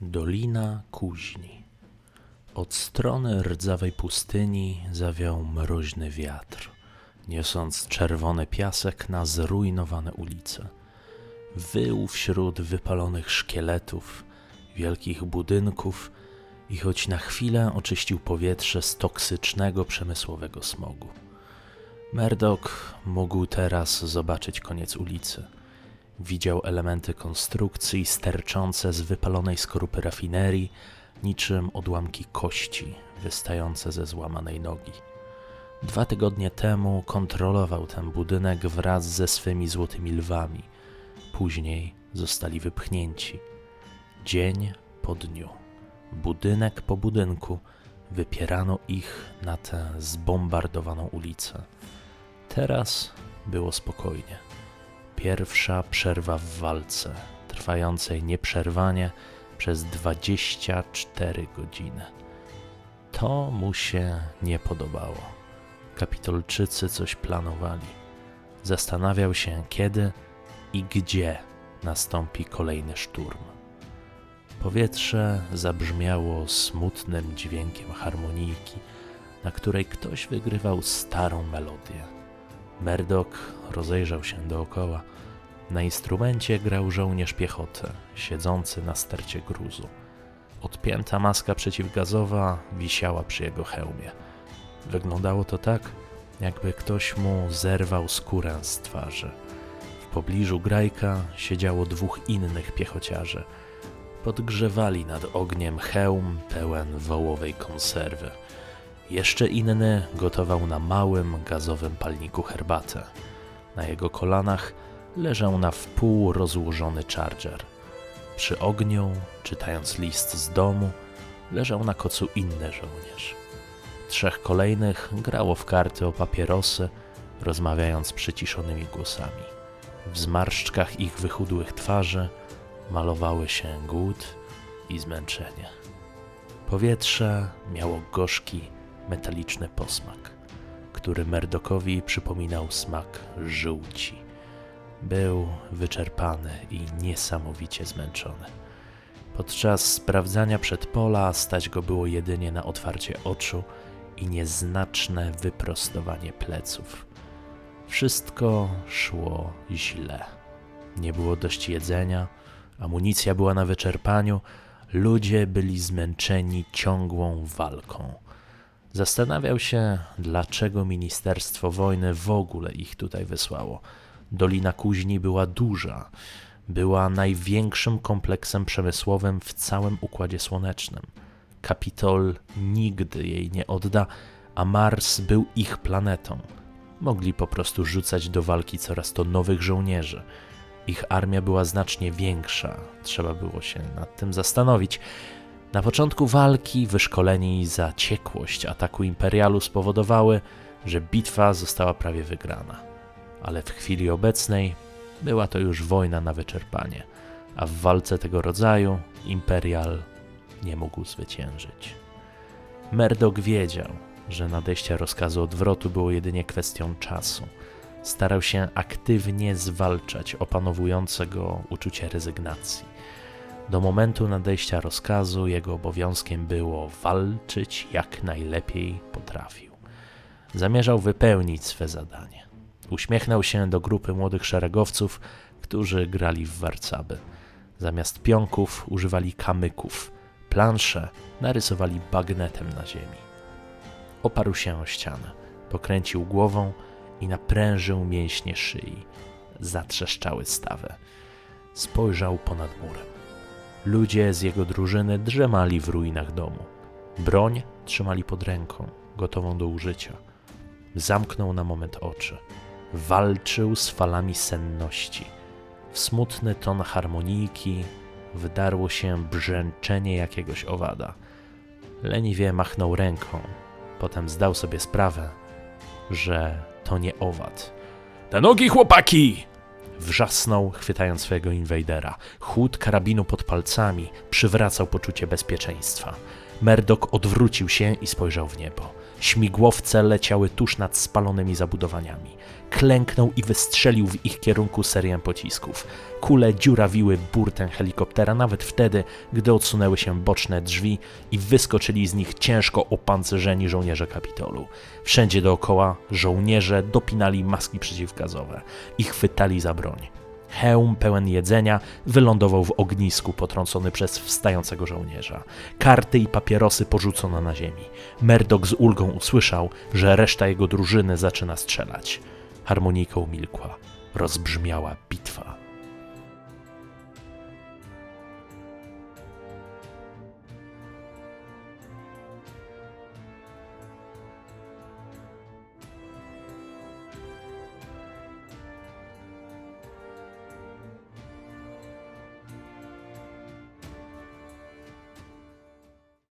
Dolina Kuźni. Od strony rdzawej pustyni zawiał mroźny wiatr, niosąc czerwony piasek na zrujnowane ulice. Wył wśród wypalonych szkieletów, wielkich budynków i choć na chwilę oczyścił powietrze z toksycznego przemysłowego smogu. Merdok mógł teraz zobaczyć koniec ulicy. Widział elementy konstrukcji sterczące z wypalonej skorupy rafinerii, niczym odłamki kości wystające ze złamanej nogi. Dwa tygodnie temu kontrolował ten budynek wraz ze swymi złotymi lwami. Później zostali wypchnięci. Dzień po dniu, budynek po budynku, wypierano ich na tę zbombardowaną ulicę. Teraz było spokojnie. Pierwsza przerwa w walce, trwającej nieprzerwanie przez 24 godziny. To mu się nie podobało. Kapitolczycy coś planowali. Zastanawiał się, kiedy i gdzie nastąpi kolejny szturm. Powietrze zabrzmiało smutnym dźwiękiem harmonijki, na której ktoś wygrywał starą melodię. Merdok rozejrzał się dookoła. Na instrumencie grał żołnierz piechoty, siedzący na stercie gruzu. Odpięta maska przeciwgazowa wisiała przy jego hełmie. Wyglądało to tak, jakby ktoś mu zerwał skórę z twarzy. W pobliżu grajka siedziało dwóch innych piechociarzy. Podgrzewali nad ogniem hełm pełen wołowej konserwy. Jeszcze inny gotował na małym gazowym palniku herbatę. Na jego kolanach leżał na wpół rozłożony charger. Przy ogniu, czytając list z domu, leżał na kocu inny żołnierz. Trzech kolejnych grało w karty o papierosy, rozmawiając przyciszonymi głosami. W zmarszczkach ich wychudłych twarzy malowały się głód i zmęczenie. Powietrze miało gorzki, metaliczny posmak, który Merdokowi przypominał smak żółci. Był wyczerpany i niesamowicie zmęczony. Podczas sprawdzania przedpola stać go było jedynie na otwarcie oczu i nieznaczne wyprostowanie pleców. Wszystko szło źle. Nie było dość jedzenia, amunicja była na wyczerpaniu, ludzie byli zmęczeni ciągłą walką. Zastanawiał się, dlaczego Ministerstwo Wojny w ogóle ich tutaj wysłało. Dolina Kuźni była duża, była największym kompleksem przemysłowym w całym Układzie Słonecznym. Kapitol nigdy jej nie odda, a Mars był ich planetą. Mogli po prostu rzucać do walki coraz to nowych żołnierzy. Ich armia była znacznie większa, trzeba było się nad tym zastanowić. Na początku walki wyszkoleni i zaciekłość ataku imperialu spowodowały, że bitwa została prawie wygrana. Ale w chwili obecnej była to już wojna na wyczerpanie, a w walce tego rodzaju imperial nie mógł zwyciężyć. Merdok wiedział, że nadejście rozkazu odwrotu było jedynie kwestią czasu. Starał się aktywnie zwalczać opanowujące go uczucie rezygnacji. Do momentu nadejścia rozkazu jego obowiązkiem było walczyć jak najlepiej potrafił. Zamierzał wypełnić swe zadanie. Uśmiechnął się do grupy młodych szeregowców, którzy grali w warcaby. Zamiast pionków używali kamyków, plansze narysowali bagnetem na ziemi. Oparł się o ścianę, pokręcił głową i naprężył mięśnie szyi. Zatrzeszczały stawę. Spojrzał ponad murem. Ludzie z jego drużyny drzemali w ruinach domu. Broń trzymali pod ręką, gotową do użycia. Zamknął na moment oczy. Walczył z falami senności. W smutny ton harmonijki wdarło się brzęczenie jakiegoś owada. Leniwie machnął ręką, potem zdał sobie sprawę, że to nie owad. Na nogi, chłopaki! Wrzasnął, chwytając swojego inwadera. Chłód karabinu pod palcami przywracał poczucie bezpieczeństwa. Merdok odwrócił się i spojrzał w niebo. Śmigłowce leciały tuż nad spalonymi zabudowaniami. Klęknął i wystrzelił w ich kierunku serię pocisków. Kule dziurawiły burtę helikoptera nawet wtedy, gdy odsunęły się boczne drzwi i wyskoczyli z nich ciężko opancerzeni żołnierze Kapitolu. Wszędzie dookoła żołnierze dopinali maski przeciwgazowe i chwytali za broń. Hełm pełen jedzenia wylądował w ognisku potrącony przez wstającego żołnierza. Karty i papierosy porzucono na ziemi. Merdok z ulgą usłyszał, że reszta jego drużyny zaczyna strzelać. Harmonika umilkła. Rozbrzmiała bitwa.